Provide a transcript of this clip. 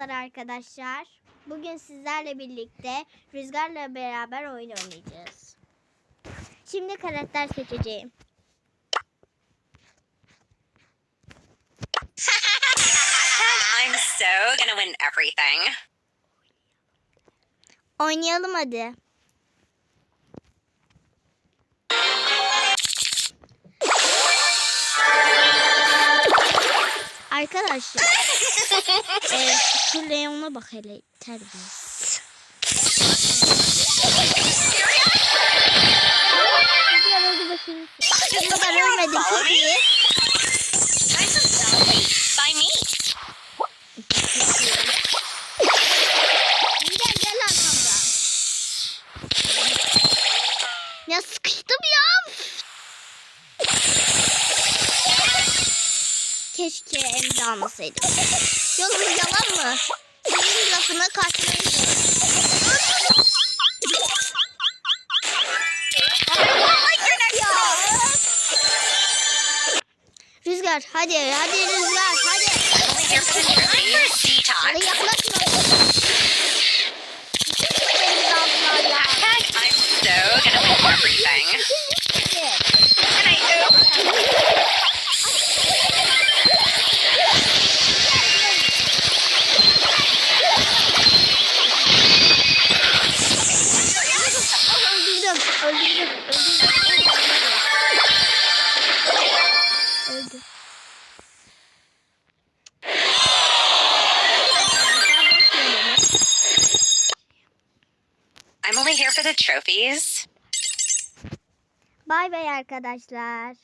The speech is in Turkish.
Merhabalar arkadaşlar. Bugün sizlerle birlikte Rüzgar'la beraber oyun oynayacağız. Şimdi karakter seçeceğim. I'm so gonna win everything. Oynayalım hadi. Arkadaşlar. E, şu Leon'a bak hele terbiyesiz. Rüzgar öldü başını. Rüzgar ölmedi çok iyi. Keşke emzi almasaydım. Yoksa yalan mı? Senin lafına kaçmayı Rüzgar hadi hadi Rüzgar hadi. Hadi Detox. I'm only here for the trophies. Bay bay arkadaşlar.